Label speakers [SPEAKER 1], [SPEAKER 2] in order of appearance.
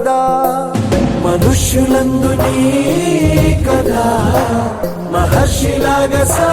[SPEAKER 1] కదా మనుష్యులందు నీ కదా మహర్షిలాగా సా